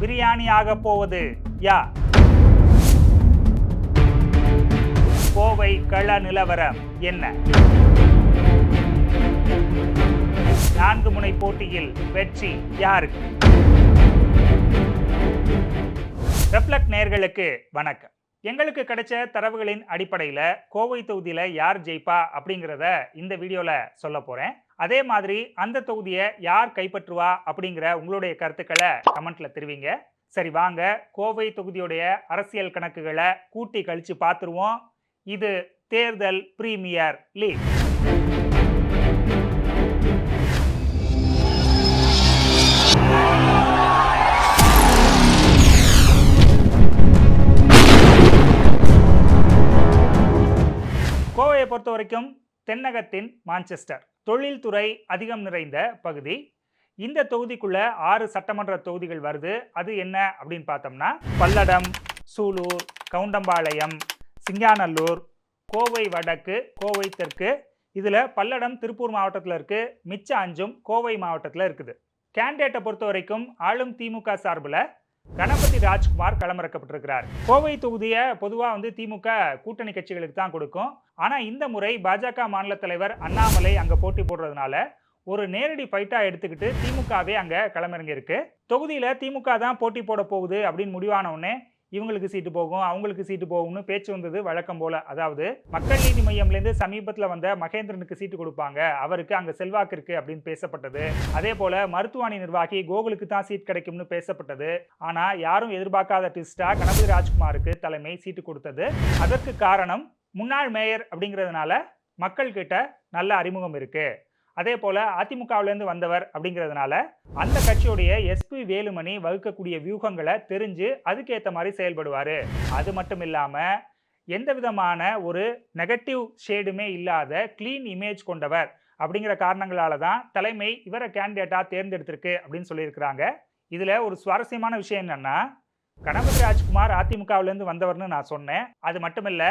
பிரியாணி ஆக போவது. யா. கோவை கள நிலவரம் என்ன? நான்கு முனை போட்டியில் வெற்றி யாருக்கு? ரெஃப்ளெக்ட் நேர்களுக்கு வணக்கம். எங்களுக்கு கிடைச்ச தரவுகளின் அடிப்படையில் கோவை தொகுதியில் யார் ஜெயிப்பா அப்படிங்கிறத இந்த வீடியோவில் சொல்ல போகிறேன் அதே மாதிரி அந்த தொகுதியை யார் கைப்பற்றுவா அப்படிங்கிற உங்களுடைய கருத்துக்களை கமெண்ட்ல தெரிவிங்க. சரி வாங்க. கோவை தொகுதியுடைய அரசியல் கணக்குகளை கூட்டி கழிச்சு பார்த்துருவோம் இது தேர்தல் பிரீமியர் லீக். கோவையை பொறுத்த வரைக்கும் தென்னகத்தின் மான்செஸ்டர். தொழில்துறை அதிகம் நிறைந்த பகுதி. இந்த தொகுதிக்குள்ள ஆறு சட்டமன்ற தொகுதிகள் வருது. அது என்ன அப்படின்னு பார்த்தோம்னா பல்லடம் சூலூர் கவுண்டம்பாளையம் சிங்காநல்லூர் கோவை வடக்கு கோவை தெற்கு. இதில் பல்லடம் திருப்பூர் மாவட்டத்தில் இருக்குது மிச்ச அஞ்சும் கோவை மாவட்டத்தில் இருக்குது. கேண்டிடேட்டை பொறுத்த வரைக்கும் ஆளும் திமுக சார்பில் கணபதி ராஜ்குமார் களமிறக்கப்பட்டிருக்கிறார். கோவை தொகுதியை பொதுவாக வந்து திமுக கூட்டணி கட்சிகளுக்கு தான் கொடுக்கும். ஆனால் இந்த முறை பாஜக மாநில தலைவர் அண்ணாமலை அங்கே போட்டி போடுறதுனால ஒரு நேரடி ஃபைட்டாக எடுத்துக்கிட்டு திமுகவே அங்கே களமிறங்கியிருக்கு. தொகுதியில் திமுக தான் போட்டி போட போகுது அப்படின்னு முடிவான உடனே இவங்களுக்கு சீட்டு போகும் அவங்களுக்கு சீட்டு போகும்னு பேச்சு வந்தது வழக்கம் போல. அதாவது மக்கள் நீதி மையம்லேருந்து சமீபத்தில் வந்த மகேந்திரனுக்கு சீட்டு கொடுப்பாங்க. அவருக்கு அங்கே செல்வாக்கு இருக்கு அப்படின்னு பேசப்பட்டது. அதே போல மருத்துவமனை நிர்வாகி கோகுலுக்கு தான் சீட் கிடைக்கும்னு பேசப்பட்டது. ஆனால் யாரும் எதிர்பார்க்காத ட்விஸ்டா கணபதி ராஜ்குமாருக்கு தலைமை சீட்டு கொடுத்தது. அதற்கு காரணம் முன்னாள் மேயர் அப்படிங்கிறதுனால மக்கள்கிட்ட நல்ல அறிமுகம் இருக்குது அதே போல அதிமுகவிலேருந்து வந்தவர் அப்படிங்கிறதுனால அந்த கட்சியுடைய எஸ்பி வேலுமணி வகுக்கக்கூடிய வியூகங்களை தெரிஞ்சு அதுக்கேற்ற மாதிரி செயல்படுவார். அது மட்டும் இல்லாமல் எந்த விதமான ஒரு நெகட்டிவ் ஷேடுமே இல்லாத க்ளீன் இமேஜ் கொண்டவர் அப்படிங்கிற காரணங்களால தான் தலைமை இவரை கேண்டிடேட்டாக தேர்ந்தெடுத்திருக்கு அப்படின்னு சொல்லியிருக்கிறாங்க. இதில் ஒரு சுவாரஸ்யமான விஷயம் என்னென்னா கணபதி ராஜ்குமார் அதிமுகவிலேருந்து வந்தவர்னு நான் சொன்னேன். அது மட்டுமில்ல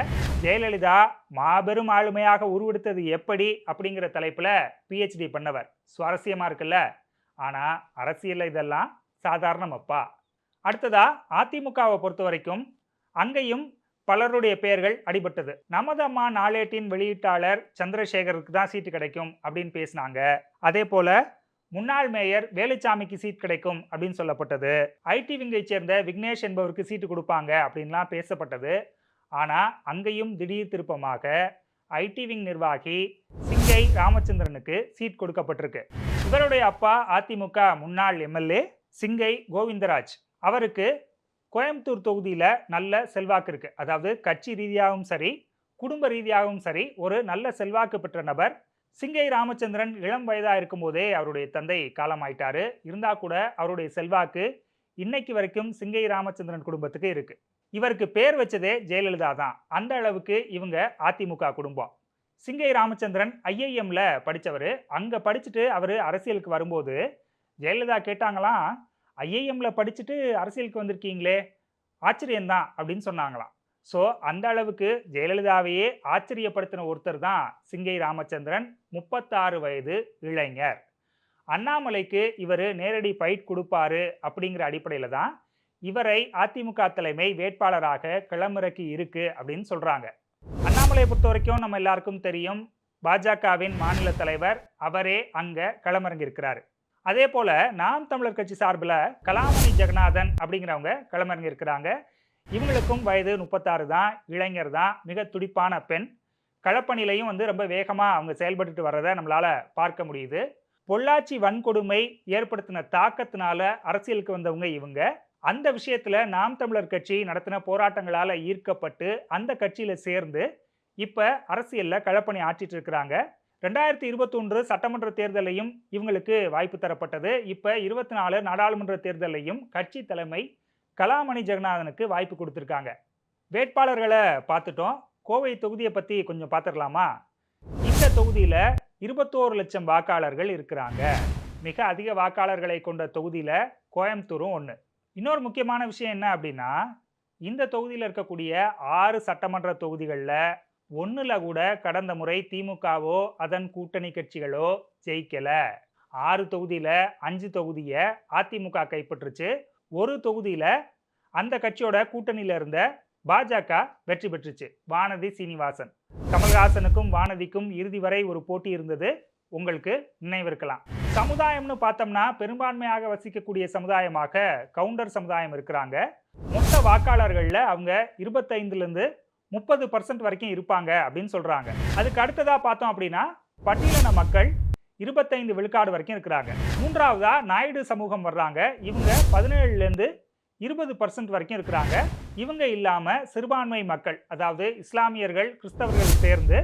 ஜெயலலிதா மாபெரும் ஆளுமையாக உருவெடுத்தது எப்படி அப்படிங்கிற தலைப்பில் பிஹெச்டி பண்ணவர். சுவாரஸ்யமாக இருக்குல்ல? ஆனால் அரசியலில் இதெல்லாம் சாதாரண அப்பா அடுத்ததா அதிமுகவை பொறுத்த வரைக்கும் அங்கேயும் பலருடைய பெயர்கள் அடிபட்டது. நமது அம்மா நாளேட்டின் வெளியீட்டாளர் சந்திரசேகருக்கு தான் சீட்டு கிடைக்கும் அப்படின்னு பேசினாங்க. அதே போல முன்னாள் மேயர் வேலுச்சாமிக்கு சீட் கிடைக்கும் அப்படின்னு சொல்லப்பட்டது. ஐடி விங்கை சேர்ந்த விக்னேஷ் என்பவருக்கு சீட்டு கொடுப்பாங்க அப்படின்லாம் பேசப்பட்டது. ஆனால் அங்கேயும் திடீர் திருப்பமாக ஐடி விங் நிர்வாகி சிங்கை ராமச்சந்திரனுக்கு சீட் கொடுக்கப்பட்டிருக்கு. இவருடைய அப்பா அதிமுக முன்னாள் எம்எல்ஏ சிங்கை கோவிந்தராஜ். அவருக்கு கோயம்புத்தூர் தொகுதியில் நல்ல செல்வாக்கு இருக்கு. அதாவது கட்சி ரீதியாகவும் சரி குடும்ப ரீதியாகவும் சரி ஒரு நல்ல செல்வாக்கு பெற்ற நபர் சிங்கை ராமச்சந்திரன் இளம் வயதாக இருக்கும்போதே அவருடைய தந்தை காலமாயிட்டாரு. இருந்தால் கூட அவருடைய செல்வாக்கு இன்னைக்கு வரைக்கும் சிங்கை ராமச்சந்திரன் குடும்பத்துக்கு இருக்கு. இவருக்கு பேர் வச்சதே ஜெயலலிதா தான். அந்த அளவுக்கு இவங்க அதிமுக குடும்பம். சிங்கை ராமச்சந்திரன் ஐஐஎம்ல படித்தவர் அங்கே படிச்சுட்டு அவர் அரசியலுக்கு வரும்போது ஜெயலலிதா கேட்டாங்களாம் ஐஐஎம்ல படிச்சுட்டு அரசியலுக்கு வந்திருக்கீங்களே ஆச்சரியம்தான் அப்படின்னு சொன்னாங்களாம். ஸோ அந்த அளவுக்கு ஜெயலலிதாவையே ஆச்சரியப்படுத்தின ஒருத்தர் தான் சிங்கை ராமச்சந்திரன் முப்பத்தாறு வயது இளைஞர். அண்ணாமலைக்கு இவர் நேரடி ஃபைட் கொடுப்பாரு அப்படிங்கிற அடிப்படையில் தான் இவரை அதிமுக தலைமை வேட்பாளராக களமிறக்கி இருக்கு அப்படின்னு சொல்கிறாங்க அண்ணாமலையை பொறுத்த வரைக்கும் நம்ம எல்லாருக்கும் தெரியும் பாஜகவின் மாநில தலைவர் அவரே அங்கே களமிறங்கியிருக்கிறாரு. அதே போல நாம் தமிழர் கட்சி சார்பில் கலாமணி ஜெகநாதன் அப்படிங்கிறவங்க களமிறங்கியிருக்கிறாங்க. இவங்களுக்கும் வயது முப்பத்தாறு தான் இளைஞர் தான் மிக துடிப்பான பெண். களப்பணிலையும் வந்து ரொம்ப வேகமாக அவங்க செயல்பட்டுட்டு வர்றதை நம்மளால் பார்க்க முடியுது. பொள்ளாச்சி வன்கொடுமை ஏற்படுத்தின தாக்கத்தினால அரசியலுக்கு வந்தவங்க இவங்க. அந்த விஷயத்தில் நாம் தமிழர் கட்சி நடத்தின போராட்டங்களால் ஈர்க்கப்பட்டு அந்த கட்சியில் சேர்ந்து இப்போ அரசியலில் களப்பணி ஆற்றிட்டு இருக்கிறாங்க. ரெண்டாயிரத்தி இருபத்தொன்று சட்டமன்ற தேர்தலையும் இவங்களுக்கு வாய்ப்பு தரப்பட்டது. இப்போ இருபத்தி நாலு நாடாளுமன்ற தேர்தலையும் கட்சி தலைமை கலாமணி ஜெகநாதனுக்கு வாய்ப்பு கொடுத்துருக்காங்க. வேட்பாளர்களை பார்த்துட்டோம். கோவை தொகுதியை பற்றி கொஞ்சம் பார்த்துடலாமா? இந்த தொகுதியில் இருபத்தோரு லட்சம் வாக்காளர்கள் இருக்கிறாங்க. மிக அதிக வாக்காளர்களை கொண்ட தொகுதியில் கோயம்புத்தூரும் ஒன்று இன்னொரு முக்கியமான விஷயம் என்ன அப்படின்னா இந்த தொகுதியில் இருக்கக்கூடிய ஆறு சட்டமன்ற தொகுதிகளில் ஒன்றில் கூட கடந்த முறை திமுகவோ அதன் கூட்டணி கட்சிகளோ ஜெயிக்கலை. ஆறு தொகுதியில் அஞ்சு தொகுதியை அதிமுக கைப்பற்றுச்சு. ஒரு தொகுதியில் அந்த கட்சியோட கூட்டணியில் இருந்த பாஜக வெற்றி பெற்றுச்சு. வானதி சீனிவாசன். கமல்ஹாசனுக்கும் வானதிக்கும் இறுதி வரை ஒரு போட்டி இருந்தது. உங்களுக்கு நினைவிருக்கலாம் சமுதாயம்னு பார்த்தோம்னா பெரும்பான்மையாக வசிக்கக்கூடிய சமுதாயமாக கவுண்டர் சமுதாயம் இருக்கிறாங்க. மொத்த வாக்காளர்களில் அவங்க இருபத்தைந்துலேருந்து முப்பது பர்சன்ட் வரைக்கும் இருப்பாங்க அப்படின்னு சொல்கிறாங்க அதுக்கு அடுத்ததாக பார்த்தோம் அப்படின்னா பட்டியலின மக்கள் இருபத்தைந்து விழுக்காடு வரைக்கும் இருக்கிறாங்க. மூன்றாவதா நாயுடு சமூகம் வர்றாங்க. இவங்க பதினேழுலேருந்து இருபது பர்சன்ட் வரைக்கும் இருக்கிறாங்க. இவங்க இல்லாமல் சிறுபான்மை மக்கள் அதாவது இஸ்லாமியர்கள் கிறிஸ்தவர்கள் சேர்ந்து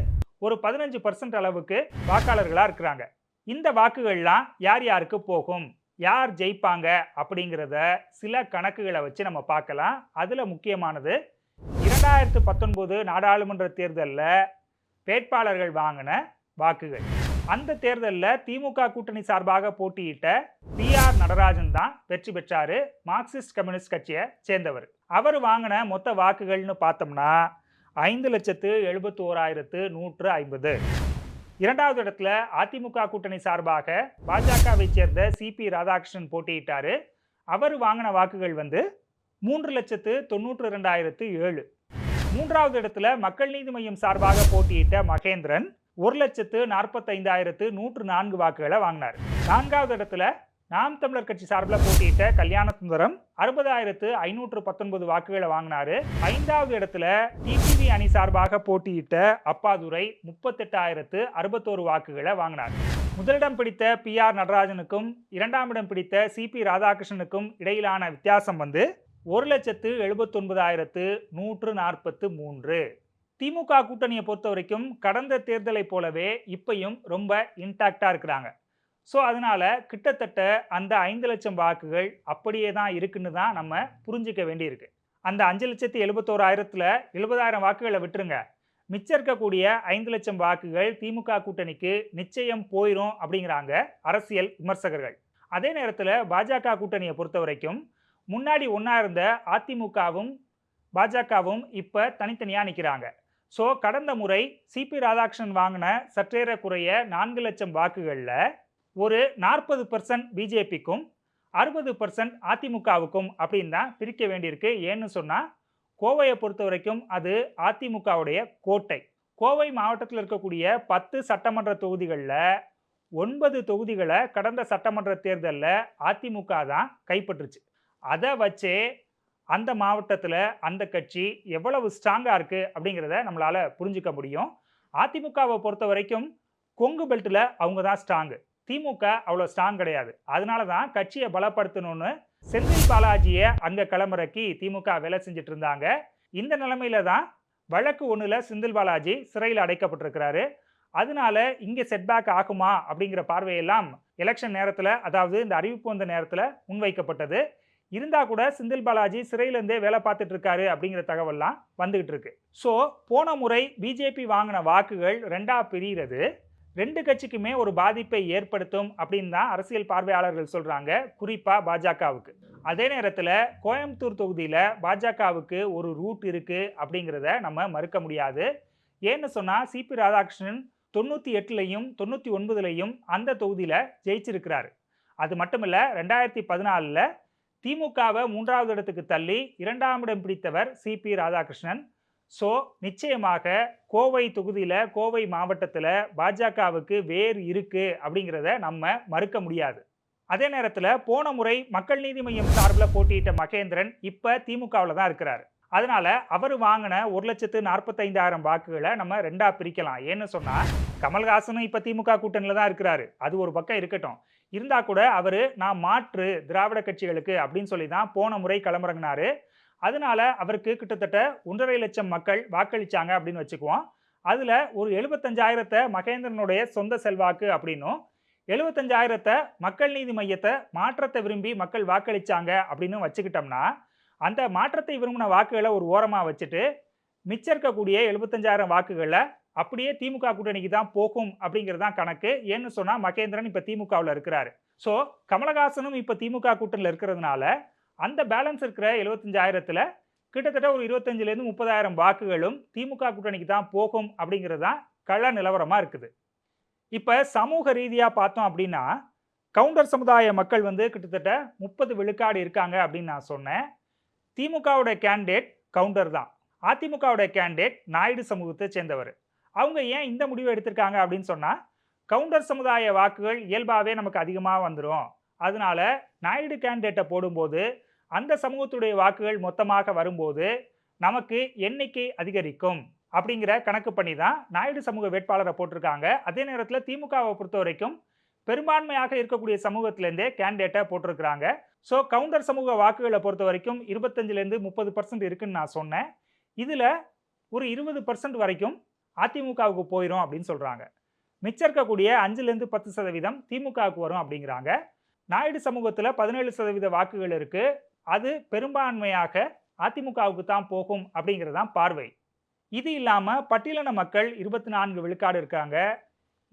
ஒரு பதினஞ்சு பர்சன்ட் அளவுக்கு வாக்காளர்களாக இருக்கிறாங்க. இந்த வாக்குகள்லாம் யார் யாருக்கு போகும்? யார் ஜெயிப்பாங்க? அப்படிங்கிறத சில கணக்குகளை வச்சு நம்ம பார்க்கலாம். அதில் முக்கியமானது இரண்டாயிரத்து பத்தொன்பது நாடாளுமன்ற தேர்தலில் வேட்பாளர்கள் வாங்கின வாக்குகள். அந்த தேர்தலில் திமுக கூட்டணி சார்பாக போட்டியிட்ட பி ஆர் நடராஜன் தான் வெற்றி பெற்றாரு. மார்க்சிஸ்ட் கம்யூனிஸ்ட் கட்சியை சேர்ந்தவர். அவர் வாங்கின மொத்த வாக்குகள்னு பார்த்தோம்னா ஐந்து லட்சத்து எழுபத்தி ஓராயிரத்து நூற்று ஐம்பது. இரண்டாவது இடத்துல அதிமுக கூட்டணி சார்பாக பாஜகவை சேர்ந்த சிபி ராதாகிருஷ்ணன் போட்டியிட்டாரு. அவர் வாங்கின வாக்குகள் வந்து மூன்று லட்சத்து தொண்ணூற்று ரெண்டாயிரத்து ஏழு. மூன்றாவது இடத்துல மக்கள் நீதி மையம் சார்பாக போட்டியிட்ட மகேந்திரன் ஒரு லட்சத்து நாற்பத்தைந்தாயிரத்து நூற்று நான்கு வாக்குகளை வாங்கினார். நான்காவது இடத்துல நாம் தமிழர் கட்சி சார்பில் போட்டியிட்ட கல்யாண சுந்தரம் அறுபதாயிரத்து ஐநூற்று பத்தொன்பது வாக்குகளை வாங்கினாரு. ஐந்தாவது இடத்துல டிடிவி அணி சார்பாக போட்டியிட்ட அப்பாதுரை முப்பத்தெட்டாயிரத்து அறுபத்தோரு வாக்குகளை வாங்கினார். முதலிடம் பிடித்த பி ஆர் நடராஜனுக்கும் இரண்டாம் இடம் பிடித்த சி பி ராதாகிருஷ்ணனுக்கும் இடையிலான வித்தியாசம் வந்து ஒரு லட்சத்து எழுபத்தொன்பதாயிரத்து நூற்று நாற்பத்து மூன்று. திமுக கூட்டணியை பொறுத்த வரைக்கும் கடந்த தேர்தலை போலவே இப்பையும் ரொம்ப இன்டாக்டாக இருக்கிறாங்க. ஸோ அதனால கிட்டத்தட்ட அந்த ஐந்து லட்சம் வாக்குகள் அப்படியே தான் இருக்குன்னு தான் நம்ம புரிஞ்சிக்க வேண்டியிருக்கு. அந்த அஞ்சு லட்சத்தி எழுபத்தோராயிரத்தில் எழுபதாயிரம் வாக்குகளை விட்டுருங்க. மிச்சம் இருக்கக்கூடிய ஐந்து லட்சம் வாக்குகள் திமுக கூட்டணிக்கு நிச்சயம் போயிடும் அப்படிங்கிறாங்க அரசியல் விமர்சகர்கள். அதே நேரத்தில் பாஜக கூட்டணியை பொறுத்த வரைக்கும் முன்னாடி ஒன்றா இருந்த அதிமுகவும் பாஜகவும் இப்போ தனித்தனியாக நிற்கிறாங்க ஸோ கடந்த முறை சிபி ராதாகிருஷ்ணன் வாங்கின சற்றேற குறைய நான்கு லட்சம் வாக்குகளில் ஒரு நாற்பது பர்சன்ட் பிஜேபிக்கும் அறுபது பர்சன்ட் அதிமுகவுக்கும் அப்படின்னு தான் பிரிக்க வேண்டியிருக்கு. ஏன்னு சொன்னால் கோவையை பொறுத்த வரைக்கும் அது அதிமுகவுடைய கோட்டை. கோவை மாவட்டத்தில் இருக்கக்கூடிய பத்து சட்டமன்ற தொகுதிகளில் ஒன்பது தொகுதிகளை கடந்த சட்டமன்ற தேர்தலில் அதிமுக தான் கைப்பற்றுச்சு. அதை வச்சே அந்த மாவட்டத்தில் அந்த கட்சி எவ்வளவு ஸ்ட்ராங்காக இருக்குது அப்படிங்கிறத நம்மளால் புரிஞ்சுக்க முடியும். அதிமுகவை பொறுத்த வரைக்கும் கொங்கு பெல்ட்டில் அவங்க தான் ஸ்ட்ராங்கு திமுக அவ்வளோ ஸ்ட்ராங் கிடையாது. அதனால தான் கட்சியை பலப்படுத்தணும்னு செந்தில் பாலாஜியை அங்கே கிளம்புறக்கி திமுக வேலை செஞ்சுட்டு இருந்தாங்க. இந்த நிலைமையில தான் வழக்கு ஒன்றில் செந்தில் பாலாஜி சிறையில் அடைக்கப்பட்டிருக்கிறாரு. அதனால இங்கே செட்பேக் ஆகுமா அப்படிங்கிற பார்வையெல்லாம் எலெக்ஷன் நேரத்தில் அதாவது இந்த அறிவிப்பு வந்த நேரத்தில் முன்வைக்கப்பட்டது. இருந்தால் கூட செந்தில் பாலாஜி சிறையிலேருந்தே வேலை பார்த்துட்டு இருக்காரு அப்படிங்கிற தகவல்லாம் வந்துகிட்டு இருக்கு ஸோ போன முறை பிஜேபி வாங்கின வாக்குகள் ரெண்டாக பிரிகிறது ரெண்டு கட்சிக்குமே ஒரு பாதிப்பை ஏற்படுத்தும் அப்படின்னு தான் அரசியல் பார்வையாளர்கள் சொல்கிறாங்க குறிப்பாக பாஜகவுக்கு. அதே நேரத்தில் கோயம்புத்தூர் தொகுதியில் பாஜகவுக்கு ஒரு ரூட் இருக்குது அப்படிங்கிறத நம்ம மறுக்க முடியாது. ஏன்னு சொன்னால் சிபி ராதாகிருஷ்ணன் தொண்ணூற்றி எட்டுலையும் தொண்ணூற்றி ஒன்பதுலையும் அந்த தொகுதியில் ஜெயிச்சிருக்கிறாரு. அது மட்டும் இல்லை ரெண்டாயிரத்தி பதினாலில் திமுகவை மூன்றாவது இடத்துக்கு தள்ளி இரண்டாம் இடம் பிடித்தவர் சிபி ராதாகிருஷ்ணன். ஸோ நிச்சயமாக கோவை தொகுதியில் கோவை மாவட்டத்தில் பாஜகவுக்கு வேர் இருக்குது அப்படிங்கிறத நம்ம மறுக்க முடியாது. அதே நேரத்தில் போன முறை மக்கள் நீதி மையம் சார்பில் போட்டியிட்ட மகேந்திரன் இப்போ திமுகவில் தான் இருக்கிறார். அதனால் அவர் வாங்கின ஒரு லட்சத்து நாற்பத்தைந்தாயிரம் வாக்குகளை நம்ம ரெண்டாக பிரிக்கலாம். ஏன்னு சொன்னால் கமல்ஹாசனும் இப்போ திமுக கூட்டணியில் தான் இருக்கிறாரு. அது ஒரு பக்கம் இருக்கட்டும். இருந்தால் கூட அவர் நான் மாற்று திராவிட கட்சிகளுக்கு அப்படின்னு சொல்லி தான் போன முறை கிளம்புறங்கினாரு அதனால அவருக்கு கிட்டத்தட்ட ஒன்றரை லட்சம் மக்கள் வாக்களிச்சாங்க அப்படின்னு வச்சுக்குவோம். அதில் ஒரு எழுபத்தஞ்சாயிரத்தை மகேந்திரனுடைய சொந்த செல்வாக்கு அப்படின்னும் எழுபத்தஞ்சாயிரத்தை மக்கள் நீதி மையத்தை மாற்றத்தை விரும்பி மக்கள் வாக்களிச்சாங்க அப்படின்னு வச்சுக்கிட்டோம்னா அந்த மாற்றத்தை விரும்பின வாக்குகளை ஒரு ஓரமாக வச்சுட்டு மிச்சம் இருக்கக்கூடிய எழுபத்தஞ்சாயிரம் வாக்குகளை அப்படியே திமுக கூட்டணிக்கு தான் போகும் அப்படிங்கிறது தான் கணக்கு. ஏன்னு சொன்னால் மகேந்திரன் இப்போ திமுகவில் இருக்கிறாரு. ஸோ கமலஹாசனும் இப்போ திமுக கூட்டணியில் இருக்கிறதுனால அந்த பேலன்ஸ் இருக்கிற எழுபத்தஞ்சாயிரத்தில் கிட்டத்தட்ட ஒரு இருபத்தஞ்சிலேருந்து முப்பதாயிரம் வாக்குகளும் திமுக கூட்டணிக்கு தான் போகும் அப்படிங்கிறது தான் கள நிலவரமாக இருக்குது. இப்போ சமூக ரீதியாக பார்த்தோம் அப்படின்னா கவுண்டர் சமுதாய மக்கள் வந்து கிட்டத்தட்ட முப்பது விழுக்காடு இருக்காங்க அப்படின்னு நான் சொன்னேன். திமுகவோட கேண்டிடேட் கவுண்டர் தான். அதிமுகவோட கேண்டிடேட் நாயுடு சமூகத்தை சேர்ந்தவர். அவங்க ஏன் இந்த முடிவை எடுத்திருக்காங்க அப்படின்னு சொன்னால் கவுண்டர் சமுதாய வாக்குகள் இயல்பாகவே நமக்கு அதிகமாக வந்துடும் அதனால நாயுடு கேண்டிடேட்டை போடும்போது அந்த சமூகத்துடைய வாக்குகள் மொத்தமாக வரும்போது நமக்கு எண்ணிக்கை அதிகரிக்கும் அப்படிங்கிற கணக்கு பண்ணி தான் நாயுடு சமூக வேட்பாளரை போட்டிருக்காங்க. அதே நேரத்தில் திமுகவை பொறுத்த வரைக்கும் பெரும்பான்மையாக இருக்கக்கூடிய சமூகத்திலேருந்தே கேண்டிடேட்டை போட்டிருக்கிறாங்க. ஸோ கவுண்டர் சமூக வாக்குகளை பொறுத்த வரைக்கும் இருபத்தஞ்சிலேருந்து முப்பது பர்சன்ட் இருக்குன்னு நான் சொன்னேன். இதில் ஒரு இருபது பர்சன்ட் வரைக்கும் அதிமுகவுக்கு போயிடும் அப்படின்னு சொல்கிறாங்க மிச்சம் இருக்கக்கூடிய அஞ்சுலேருந்து பத்து சதவீதம் திமுகவுக்கு வரும் அப்படிங்கிறாங்க. நாயுடு சமூகத்தில் பதினேழு சதவீத வாக்குகள் இருக்குது அது பெரும்பான்மையாக அதிமுகவுக்கு தான் போகும் அப்படிங்கிறது தான் பார்வை. இது இல்லாமல் பட்டியலின மக்கள் இருபத்தி நான்கு விழுக்காடு இருக்காங்க.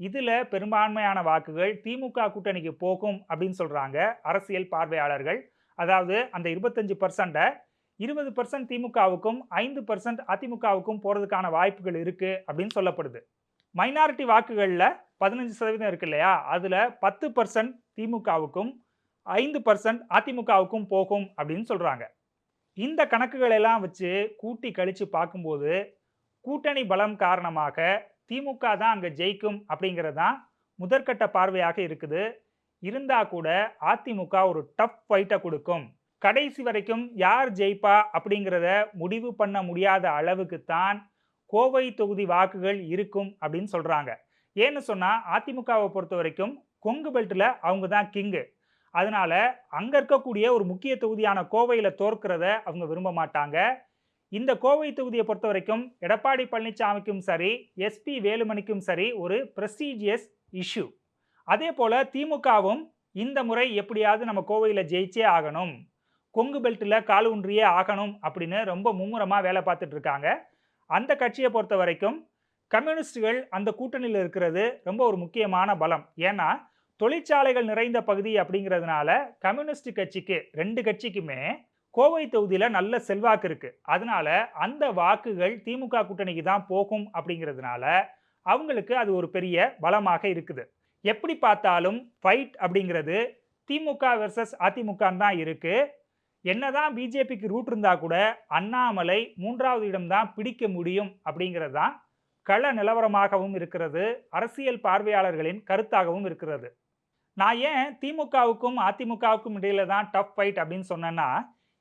இதில் பெரும்பான்மையான வாக்குகள் திமுக கூட்டணிக்கு போகும் அப்படின்னு சொல்கிறாங்க அரசியல் பார்வையாளர்கள். அதாவது அந்த இருபத்தஞ்சு பர்சண்ட்டை இருபது பர்சன்ட் திமுகவுக்கும் ஐந்து பர்சன்ட் அதிமுகவுக்கும் போகிறதுக்கான வாய்ப்புகள் இருக்குது அப்படின்னு சொல்லப்படுது. மைனாரிட்டி வாக்குகளில் பதினஞ்சு சதவீதம் இருக்கு இல்லையா? அதில் பத்து பர்சன்ட் திமுகவுக்கும் ஐந்து பர்சன்ட் அதிமுகவுக்கும் போகும் அப்படின்னு சொல்கிறாங்க இந்த கணக்குகள் எல்லாம் வச்சு கூட்டி கழித்து பார்க்கும்போது கூட்டணி பலம் காரணமாக திமுக தான் அங்கே ஜெயிக்கும் அப்படிங்கிறது தான் முதற்கட்ட பார்வையாக இருக்குது. இருந்தால் கூட அதிமுக ஒரு டஃப் ஃபைட்டை கொடுக்கும். கடைசி வரைக்கும் யார் ஜெயிப்பா அப்படிங்கிறத முடிவு பண்ண முடியாத அளவுக்கு தான் கோவை தொகுதி வாக்குகள் இருக்கும் அப்படின்னு சொல்கிறாங்க ஏன்னு சொன்னால் அதிமுகவை பொறுத்த வரைக்கும் கொங்கு பெல்ட்டில் அவங்க தான் கிங்கு அதனால் அங்கே இருக்கக்கூடிய ஒரு முக்கிய தொகுதியான கோவையில் தோற்கிறத அவங்க விரும்ப மாட்டாங்க. இந்த கோவை தொகுதியை பொறுத்த வரைக்கும் எடப்பாடி பழனிசாமிக்கும் சரி எஸ்பி வேலுமணிக்கும் சரி ஒரு ப்ரெஸ்டீஜியஸ் இஷ்யூ அதே போல் திமுகவும் இந்த முறை எப்படியாவது நம்ம கோவையில் ஜெயிச்சே ஆகணும். கொங்கு பெல்ட்டில் கால் ஊன்றியே ஆகணும் அப்படின்னு ரொம்ப மும்முரமாக வேலை பார்த்துட்டு இருக்காங்க. அந்த கட்சியை பொறுத்த வரைக்கும் கம்யூனிஸ்டுகள் அந்த கூட்டணியில் இருக்கிறது ரொம்ப ஒரு முக்கியமான பலம். ஏன்னா தொழிற்சாலைகள் நிறைந்த பகுதி அப்படிங்கிறதுனால கம்யூனிஸ்ட் கட்சிக்கு ரெண்டு கட்சிக்குமே கோவை தொகுதியில் நல்ல செல்வாக்கு இருக்குது அதனால அந்த வாக்குகள் திமுக கூட்டணிக்கு தான் போகும் அப்படிங்கிறதுனால அவங்களுக்கு அது ஒரு பெரிய பலமாக இருக்குது. எப்படி பார்த்தாலும் ஃபைட் அப்படிங்கிறது திமுக வெர்சஸ் அதிமுகன்னு தான் இருக்குது என்னதான் பிஜேபிக்கு ரூட் இருந்தால் கூட அண்ணாமலை மூன்றாவது இடம்தான் பிடிக்க முடியும் அப்படிங்கிறது தான் கள நிலவரமாகவும் இருக்கிறது அரசியல் பார்வையாளர்களின் கருத்தாகவும் இருக்கிறது. நான் ஏன் திமுகவுக்கும் அதிமுகவுக்கும் இடையில தான் டஃப் ஃபைட் அப்படின்னு சொன்னேன்னா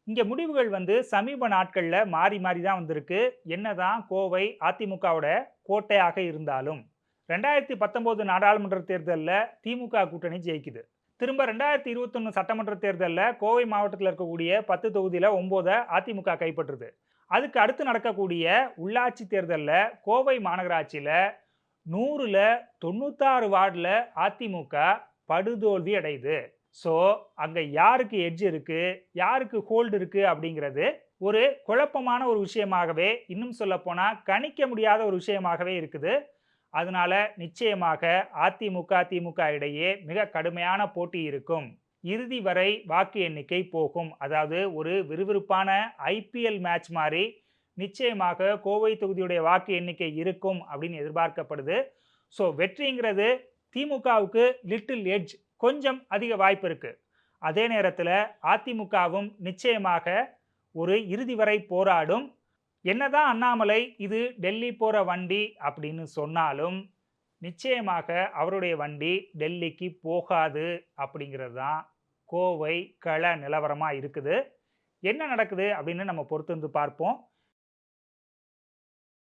இங்கே முடிவுகள் வந்து சமீப நாட்களில் மாறி மாறி தான் வந்திருக்கு. என்னதான் கோவை அதிமுகவோட கோட்டையாக இருந்தாலும் ரெண்டாயிரத்தி பத்தொம்போது நாடாளுமன்ற தேர்தலில் திமுக கூட்டணி ஜெயிக்குது. திரும்ப ரெண்டாயிரத்தி இருபத்தொன்று சட்டமன்ற தேர்தலில் கோவை மாவட்டத்தில் இருக்கக்கூடிய பத்து தொகுதியில் ஒம்போதை அதிமுக கைப்பற்றுது. அதுக்கு அடுத்து நடக்கக்கூடிய உள்ளாட்சி தேர்தலில் கோவை மாநகராட்சியில் நூறில் தொண்ணூத்தாறு வார்டில் அதிமுக படுதோல்வி அடையுது. ஸோ அங்கே யாருக்கு எட்ஜ் இருக்குது யாருக்கு ஹோல்டு இருக்குது அப்படிங்கிறது ஒரு குழப்பமான ஒரு விஷயமாகவே இன்னும் சொல்லப்போனால் கணிக்க முடியாத ஒரு விஷயமாகவே இருக்குது. அதனால நிச்சயமாக அதிமுக திமுக இடையே மிக கடுமையான போட்டி இருக்கும். இறுதி வரை வாக்கு எண்ணிக்கை போகும். அதாவது ஒரு விறுவிறுப்பான ஐபிஎல் மேட்ச் மாதிரி நிச்சயமாக கோவை தொகுதியுடைய வாக்கு எண்ணிக்கை இருக்கும் அப்படின்னு எதிர்பார்க்கப்படுது. ஸோ வெற்றிங்கிறது திமுகவுக்கு லிட்டில் எட்ஜ் கொஞ்சம் அதிக வாய்ப்பு இருக்கு. அதே நேரத்தில் அதிமுகவும் நிச்சயமாக ஒரு இறுதி வரை போராடும். என்னதான் அண்ணாமலை இது டெல்லி போகிற வண்டி அப்படின்னு சொன்னாலும் நிச்சயமாக அவருடைய வண்டி டெல்லிக்கு போகாது அப்படிங்கிறது தான் கோவை கள நிலவரமாக இருக்குது. என்ன நடக்குது அப்படின்னு நம்ம பொறுத்து பார்ப்போம்.